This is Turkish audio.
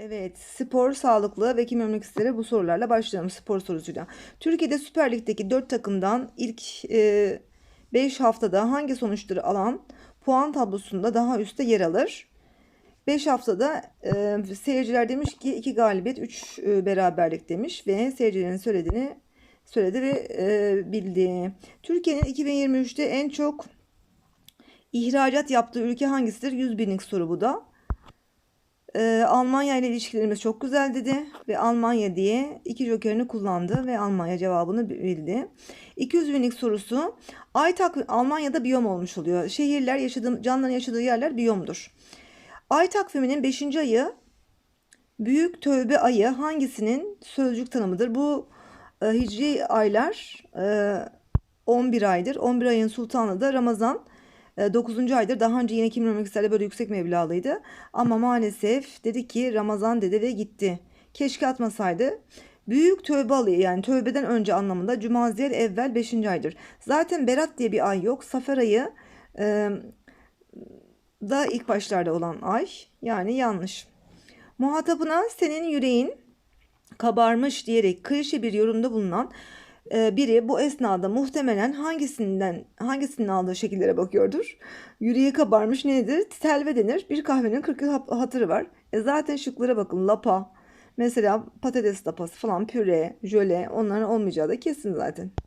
Evet, spor, sağlıklı ve kim ölmek istere bu sorularla başlayalım spor sorusuyla. Türkiye'de Süper Lig'deki 4 takımdan ilk 5 haftada hangi sonuçları alan puan tablosunda daha üstte yer alır? 5 haftada e, seyirciler demiş ki 2 galibiyet, 3 beraberlik demiş ve seyircilerin söylediğini söyledi ve e, bildi. Türkiye'nin 2023'te en çok ihracat yaptığı ülke hangisidir? 100 binlik soru bu da. Ee, Almanya ile ilişkilerimiz çok güzel dedi ve Almanya diye iki jokerini kullandı ve Almanya cevabını bildi. 200 binlik sorusu ay takvimi Almanya'da biyom olmuş oluyor. Şehirler yaşadığım canlıların yaşadığı yerler biyomdur. Ay takviminin 5. ayı Büyük Tövbe ayı hangisinin sözcük tanımıdır? Bu e, hicri aylar e, 11 aydır. 11 ayın sultanı da Ramazan. 9. aydır. Daha önce yine Kim Ölmek İster'de böyle yüksek mevlalıydı. Ama maalesef dedi ki Ramazan dedi ve gitti. Keşke atmasaydı. Büyük tövbe alıyor yani tövbeden önce anlamında Cumaziyel evvel 5. aydır. Zaten Berat diye bir ay yok. Safer ayı e, da ilk başlarda olan ay. Yani yanlış. Muhatabına senin yüreğin kabarmış diyerek klişe bir yorumda bulunan biri bu esnada muhtemelen hangisinden hangisinin aldığı şekillere bakıyordur. Yüreği kabarmış nedir? Telve denir. Bir kahvenin 40 yıl hatırı var. E zaten şıklara bakın. Lapa, mesela patates lapası falan, püre, jöle onların olmayacağı da kesin zaten.